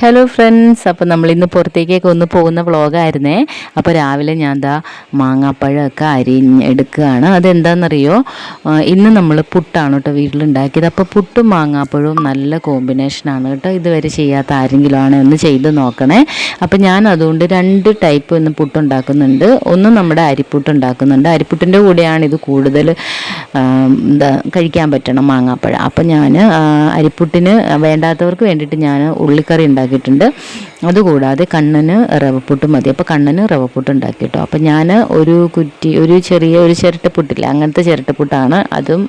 Hello friends അപ്പോൾ നമ്മൾ ഇന്ന് പുറത്തേക്കൊക്കെ ഒന്ന് പോകുന്ന വ്ളോഗായിരുന്നേ. അപ്പോൾ രാവിലെ ഞാൻ ദാ മാങ്ങാപ്പഴമൊക്കെ അരിഞ്ഞെടുക്കുകയാണ് അതെന്താണെന്നറിയോ ഇന്ന് നമ്മൾ പുട്ടാണ് കേട്ടോ വീട്ടിലുണ്ടാക്കിയത്. അപ്പോൾ പുട്ടും മാങ്ങാപ്പഴവും നല്ല കോമ്പിനേഷനാണ് കേട്ടോ. ഇതുവരെ ചെയ്യാത്ത ആരെങ്കിലും ആണ് ഒന്ന് ചെയ്ത് നോക്കണേ. അപ്പോൾ ഞാൻ അതുകൊണ്ട് രണ്ട് ടൈപ്പ് ഒന്ന് പുട്ടുണ്ടാക്കുന്നുണ്ട്. ഒന്ന് നമ്മുടെ അരിപ്പുട്ട് ഉണ്ടാക്കുന്നുണ്ട്. അരിപ്പുട്ടിന്റെ കൂടെയാണ് ഇത് കൂടുതൽ എന്താ കഴിക്കാൻ പറ്റണം മാങ്ങാപ്പഴം. അപ്പോൾ ഞാൻ അരിപ്പുട്ടിന് വേണ്ടാത്തവർക്ക് വേണ്ടിയിട്ട് ഞാൻ ഉള്ളിക്കറി ഉണ്ടാക്കിയിട്ടുണ്ട്. അതുകൂടാതെ കണ്ണന് റവപ്പുട്ട് മതി. അപ്പോൾ കണ്ണന് റവപ്പുട്ട് ഉണ്ടാക്കി കേട്ടോ. അപ്പോൾ ഞാൻ ഒരു കുറ്റി ഒരു ചെറിയ ഒരു ചിരട്ടപ്പുട്ടില്ല. അങ്ങനത്തെ ചിരട്ടപ്പുട്ടാണ്. അതും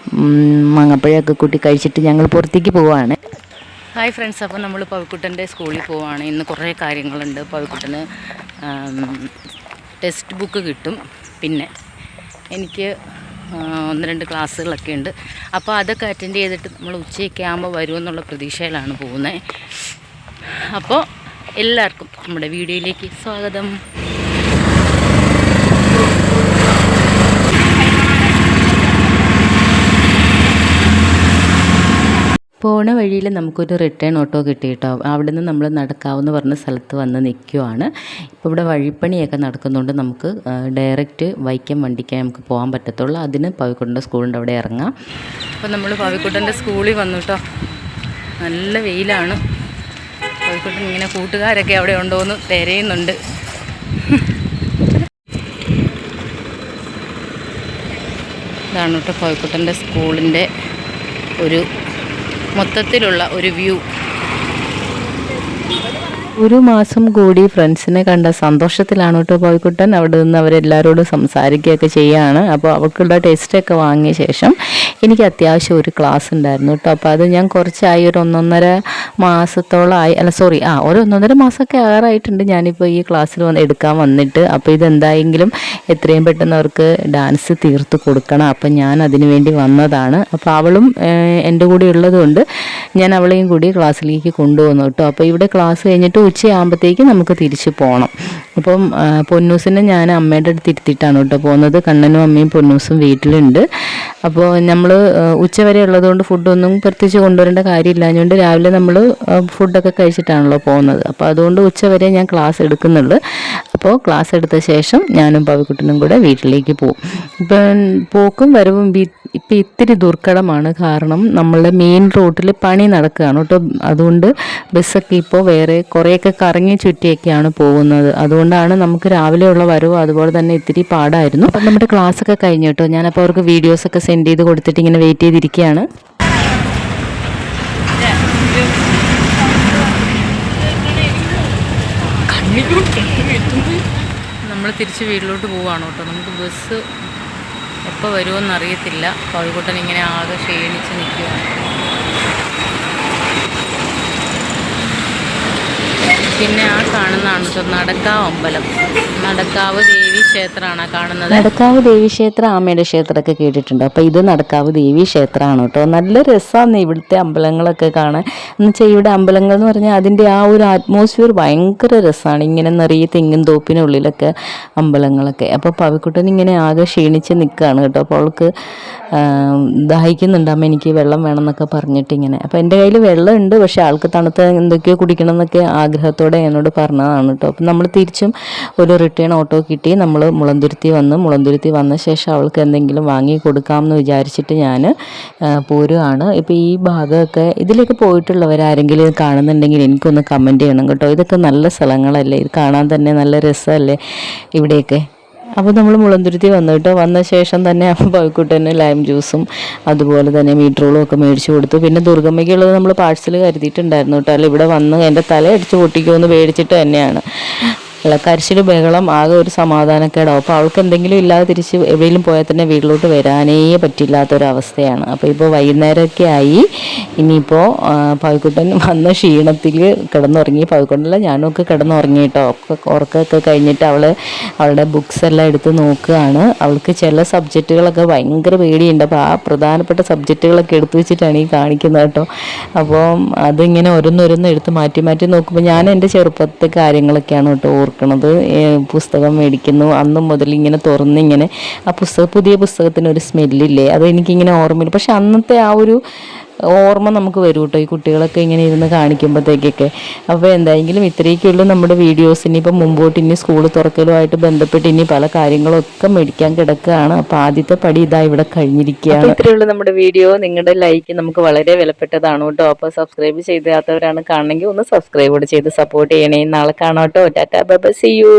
മാങ്ങാപ്പഴമൊക്കെ കൂട്ടി കഴിച്ചിട്ട് ഞങ്ങൾ പുറത്തേക്ക് പോവുകയാണ് ഹായ് ഫ്രണ്ട്സ്. അപ്പോൾ നമ്മൾ പവിക്കുട്ടന്റെ സ്കൂളിൽ പോവുകയാണ് ഇന്ന് കുറേ കാര്യങ്ങളുണ്ട്. പവിക്കുട്ടന് ടെക്സ്റ്റ് ബുക്ക് കിട്ടും. പിന്നെ എനിക്ക് ഒന്ന് രണ്ട് ക്ലാസ്സുകളൊക്കെ ഉണ്ട്. അപ്പോൾ അതൊക്കെ അറ്റൻഡ് ചെയ്തിട്ട് നമ്മൾ ഉച്ചയൊക്കെ ആകുമ്പോൾ വരുമെന്നുള്ള പ്രതീക്ഷയിലാണ് പോകുന്നത് അപ്പോൾ എല്ലാവർക്കും നമ്മുടെ വീഡിയോയിലേക്ക് സ്വാഗതം. പോണ വഴിയിൽ നമുക്കൊരു റിട്ടേൺ ഓട്ടോ കിട്ടി കേട്ടോ അവിടെ നിന്ന് നമ്മൾ നടക്കാവെന്ന് പറഞ്ഞ സ്ഥലത്ത് വന്ന് നിൽക്കുവാണ് ഇപ്പോൾ ഇവിടെ വഴിപ്പണിയൊക്കെ നടക്കുന്നതുകൊണ്ട് നമുക്ക് ഡയറക്റ്റ് വൈക്കം വണ്ടിക്കാൻ നമുക്ക് പോകാൻ പറ്റത്തുള്ളൂ. അതിന് പവിക്കുട്ടന്റെ സ്കൂളിന്റെ അവിടെ ഇറങ്ങാം. അപ്പോൾ നമ്മൾ പവിക്കുട്ടന്റെ സ്കൂളിൽ വന്നു കേട്ടോ നല്ല വെയിലാണ്. പവിക്കുട്ടൻ ഇങ്ങനെ കൂട്ടുകാരൊക്കെ അവിടെ ഉണ്ടോയെന്ന് തിരയുന്നുണ്ട്. ഇതാണ് കേട്ടോ കോഴിക്കോട്ടന്റെ സ്കൂളിന്റെ ഒരു മൊത്തത്തിലുള്ള ഒരു വ്യൂ. ഒരു മാസം കൂടി ഫ്രണ്ട്സിനെ കണ്ട സന്തോഷത്തിലാണ് കേട്ടോ പോയിക്കുട്ടൻ അവിടെ നിന്ന് അവരെല്ലാവരോടും സംസാരിക്കുകയൊക്കെ ചെയ്യുകയാണ് അപ്പോൾ അവൾക്കുള്ള ടെസ്റ്റൊക്കെ വാങ്ങിയ ശേഷം എനിക്ക് അത്യാവശ്യം ഒരു ക്ലാസ് ഉണ്ടായിരുന്നു കേട്ടോ. അപ്പോൾ അത് ഞാൻ കുറച്ചായി. ഒരു ഒന്നൊന്നര മാസത്തോളമായി അല്ല സോറി ആ ഒരു ഒന്നൊന്നര മാസമൊക്കെ ആറായിട്ടുണ്ട്. ഞാനിപ്പോൾ ഈ ക്ലാസ്സിൽ വന്ന് എടുക്കാൻ വന്നിട്ട്. അപ്പോൾ ഇതെന്തായെങ്കിലും എത്രയും പെട്ടെന്ന് അവർക്ക് ഡാൻസ് തീർത്ത് കൊടുക്കണം. അപ്പം ഞാൻ അതിനു വേണ്ടി വന്നതാണ്. അപ്പോൾ അവളും എന്റെ കൂടെ ഉള്ളതുകൊണ്ട് ഞാൻ അവളെയും കൂടി ക്ലാസ്സിലേക്ക് കൊണ്ടുവന്നു കേട്ടോ. അപ്പോൾ ഇവിടെ ക്ലാസ് കഴിഞ്ഞിട്ട് ഉച്ചയാകുമ്പോഴത്തേക്ക് നമുക്ക് തിരിച്ചു പോകണം അപ്പം പൊന്നൂസിനെ ഞാൻ അമ്മയുടെ അടുത്ത് ഇരുത്തിയിട്ടാണ് കേട്ടോ പോകുന്നത്. കണ്ണനും അമ്മയും പൊന്നൂസും വീട്ടിലുണ്ട്. അപ്പോൾ നമ്മൾ ഉച്ചവരെ ഉള്ളതുകൊണ്ട് ഫുഡൊന്നും പ്രത്യേകിച്ച് കൊണ്ടുവരേണ്ട കാര്യമില്ലാഞ്ഞുകൊണ്ട് രാവിലെ നമ്മൾ ഫുഡൊക്കെ കഴിച്ചിട്ടാണല്ലോ പോകുന്നത്. അപ്പോൾ അതുകൊണ്ട് ഉച്ചവരെ ഞാൻ ക്ലാസ് എടുക്കുന്നുള്ളൂ. അപ്പോൾ ക്ലാസ് എടുത്ത ശേഷം ഞാനും പവിക്കുട്ടനും കൂടെ വീട്ടിലേക്ക് പോകും ഇപ്പം പോക്കും വരവും ഇപ്പം ഇത്തിരി ദുർഘടമാണ്. കാരണം നമ്മളുടെ മെയിൻ റോട്ടിൽ പണി നടക്കുകയാണ് കേട്ടോ. അതുകൊണ്ട് ബസ്സൊക്കെ ഇപ്പോൾ വേറെ കുറേയൊക്കെ കറങ്ങി ചുറ്റിയൊക്കെയാണ് പോകുന്നത്. അതുകൊണ്ടാണ് നമുക്ക് രാവിലെ ഉള്ള വരവ് അതുപോലെ തന്നെ ഇത്തിരി പാടായിരുന്നു. അപ്പം നമ്മുടെ ക്ലാസ് ഒക്കെ കഴിഞ്ഞു കേട്ടോ. ഞാനപ്പോൾ അവർക്ക് വീഡിയോസൊക്കെ സെൻഡ് ചെയ്ത് കൊടുത്തിട്ട് ഇങ്ങനെ വെയിറ്റ് ചെയ്തിരിക്കുകയാണ്. നമ്മൾ തിരിച്ച് വീട്ടിലോട്ട് പോവാണ് കേട്ടോ. നമുക്ക് ബസ് എപ്പോൾ വരുമെന്ന് അറിയത്തില്ല. കോഴിക്കോട്ടൻ ഇങ്ങനെ ആകെ ക്ഷീണിച്ച് നിൽക്കുകയാണ്. പിന്നെ ആ കാണുന്നതാണ് നടക്കാവ് അമ്പലം. നടക്കാവ് ദേവി ക്ഷേത്രമാണ് കാണുന്നത്. നടക്കാവ് ദേവി ക്ഷേത്രം ആമയുടെ ക്ഷേത്രമൊക്കെ കേട്ടിട്ടുണ്ട്. അപ്പോൾ ഇത് നടക്കാവ് ദേവി ക്ഷേത്രമാണ് കേട്ടോ. നല്ല രസമാണ് ഇവിടുത്തെ അമ്പലങ്ങളൊക്കെ കാണാൻ. എന്ന് വെച്ചാൽ ഇവിടെ അമ്പലങ്ങൾ എന്ന് പറഞ്ഞാൽ അതിന്റെ ആ ഒരു അറ്റ്മോസ്ഫിയർ ഭയങ്കര രസമാണ് ഇങ്ങനെ നിറയെ തെങ്ങും തോപ്പിനുള്ളിലൊക്കെ അമ്പലങ്ങളൊക്കെ. അപ്പോൾ പവിക്കുട്ടൻ ഇങ്ങനെ ആകെ ക്ഷീണിച്ച് നിൽക്കുകയാണ് കേട്ടോ. അപ്പോൾ അവൾക്ക് ദാഹിക്കുന്നുണ്ട്. അമ്മ എനിക്ക് വെള്ളം വേണം എന്നൊക്കെ പറഞ്ഞിട്ട് ഇങ്ങനെ. അപ്പോൾ എന്റെ കയ്യിൽ വെള്ളം ഉണ്ട് പക്ഷേ ആൾക്ക് തണുത്ത എന്തൊക്കെയോ കുടിക്കണം എന്നൊക്കെ ആഗ്രഹത്തോടെ എന്നോട് പറഞ്ഞതാണ് കേട്ടോ. അപ്പം നമ്മൾ തിരിച്ചും ഒരു റിട്ടേൺ ഓട്ടോ കിട്ടി. നമ്മൾ മുളന്തുരുത്തി വന്ന്. മുളന്തുരുത്തി വന്ന ശേഷം അവൾക്ക് എന്തെങ്കിലും വാങ്ങി കൊടുക്കാമെന്ന് വിചാരിച്ചിട്ട് ഞാൻ പോരുകയാണ് ഇപ്പോൾ ഈ ഭാഗമൊക്കെ ഇതിലേക്ക് പോയിട്ടുള്ളവരാരെങ്കിലും കാണുന്നുണ്ടെങ്കിൽ എനിക്കൊന്ന് കമന്റ് ചെയ്യണം കേട്ടോ. ഇതൊക്കെ നല്ല സ്ഥലങ്ങളല്ലേ? ഇത് കാണാൻ തന്നെ നല്ല രസമല്ലേ ഇവിടെയൊക്കെ? അപ്പോൾ നമ്മൾ മുളന്തുരുത്തി വന്നു കേട്ടോ. വന്ന ശേഷം തന്നെ പോയിക്കുട്ടന് ലൈം ജ്യൂസും അതുപോലെ തന്നെ മീറ്ററോളും ഒക്കെ മേടിച്ചു കൊടുത്തു. പിന്നെ ദുർഗമ്മയ്ക്കുള്ളത് നമ്മൾ പാഴ്സൽ കരുതിയിട്ടുണ്ടായിരുന്നു കേട്ടോ. അല്ല ഇവിടെ വന്ന് എന്റെ തല അടിച്ച് പൊട്ടിക്കുമെന്ന് പേടിച്ചിട്ട് തന്നെയാണ്. കരച്ചിൽ ബഹളം ആകെ ഒരു സമാധാനക്കേടാവും അപ്പോൾ അവൾക്ക് എന്തെങ്കിലും ഇല്ലാതെ തിരിച്ച് എവിടെയെങ്കിലും പോയാൽ തന്നെ വീട്ടിലോട്ട് വരാനേ പറ്റില്ലാത്തൊരവസ്ഥയാണ്. അപ്പോൾ ഇപ്പോൾ വൈകുന്നേരമൊക്കെ ആയി ഇനിയിപ്പോൾ പവിക്കുട്ടൻ വന്ന ക്ഷീണത്തിൽ കിടന്നുറങ്ങി. പവിക്കുട്ടനല്ല ഞാനും ഒക്കെ കിടന്നുറങ്ങി കേട്ടോ. ഉറക്കമൊക്കെ കഴിഞ്ഞിട്ട് അവൾ അവളുടെ ബുക്സ് എല്ലാം എടുത്ത് നോക്കുകയാണ്. അവൾക്ക് ചില സബ്ജക്റ്റുകളൊക്കെ ഭയങ്കര പേടിയുണ്ട്. അപ്പോൾ ആ പ്രധാനപ്പെട്ട സബ്ജക്റ്റുകളൊക്കെ എടുത്തു വെച്ചിട്ടാണ് ഈ കാണിക്കുന്നത് കേട്ടോ. അപ്പോൾ അതിങ്ങനെ ഓരോന്നോരോന്ന് എടുത്ത് മാറ്റി മാറ്റി നോക്കുമ്പോൾ ഞാൻ എന്റെ ചെറുപ്പത്തെ കാര്യങ്ങളൊക്കെയാണ് കേട്ടോ ഓർക്കണത് പുസ്തകം മേടിക്കുന്നു. അന്ന് മുതൽ ഇങ്ങനെ തുറന്നിങ്ങനെ ആ പുസ്തകം പുതിയ പുസ്തകത്തിന് ഒരു സ്മെല്ലില്ലേ അത് എനിക്കിങ്ങനെ ഓർമ്മയില്ല. പക്ഷെ അന്നത്തെ ആ ഒരു ഓർമ്മ നമുക്ക് വരും കേട്ടോ ഈ കുട്ടികളൊക്കെ ഇങ്ങനെ ഇരുന്ന് കാണിക്കുമ്പോഴത്തേക്കൊക്കെ അപ്പോൾ എന്തായെങ്കിലും ഇത്രയൊക്കെയുള്ളൂ നമ്മുടെ വീഡിയോസ്. ഇനിയിപ്പോൾ മുമ്പോട്ട് ഇനി സ്കൂൾ തുറക്കലുമായിട്ട് ബന്ധപ്പെട്ട് ഇനി പല കാര്യങ്ങളൊക്കെ മേടിക്കാൻ കിടക്കുകയാണ്. അപ്പോൾ ആദ്യത്തെ പടി ഇതാ ഇവിടെ കഴിഞ്ഞിരിക്കുകയാണ്. ഇത്രയുള്ളൂ നമ്മുടെ വീഡിയോ. നിങ്ങളുടെ ലൈക്ക് നമുക്ക് വളരെ വിലപ്പെട്ടതാണ് കേട്ടോ. അപ്പോൾ സബ്സ്ക്രൈബ് ചെയ്താത്തവരാണ് കാണണമെങ്കിൽ ഒന്ന് സബ്സ്ക്രൈബ് കൂടെ ചെയ്ത് സപ്പോർട്ട് ചെയ്യണേ. നാളെ കാണാം കേട്ടോ. Tata bye C U